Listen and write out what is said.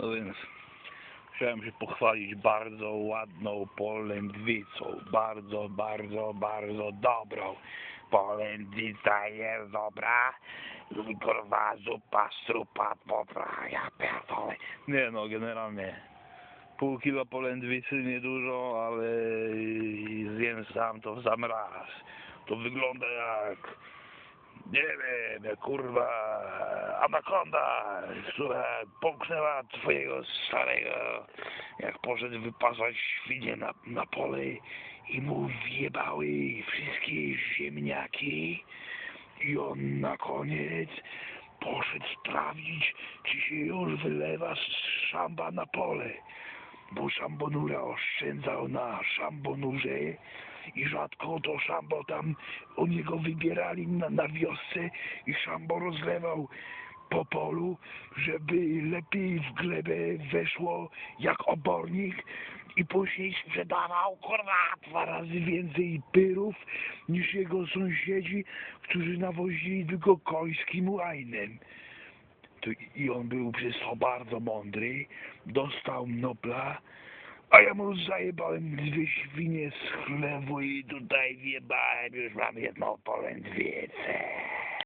No więc chciałem się pochwalić bardzo ładną polędwicą. Bardzo, bardzo, bardzo dobrą. Polędwica jest dobra. I kurwa zupa, strupa, dobra, ja pierdolę. Nie no, generalnie pół kilo polędwicy niedużo, ale zjem sam to w sam raz. To wygląda jak nie wiem, kurwa anakonda, która połknęła twojego starego, jak poszedł wypasać świnie na, na pole i mu wjebały wszystkie ziemniaki. I on na koniec poszedł sprawdzić, czy się już wylewa z szamba na pole, bo szambonura oszczędzał na szambonurze i rzadko to szambo tam u niego wybierali na, na wiosce i szambo rozlewał po polu, żeby lepiej w glebę weszło jak obornik i później sprzedawał kurwa dwa razy więcej pyrów niż jego sąsiedzi, którzy nawozili tylko końskim łajnem. I on był przez to bardzo mądry, dostał Nobla, a ja mu zajebałem dwie świnie z chlewu i tutaj wjebałem, już mam jedną polędwiecę.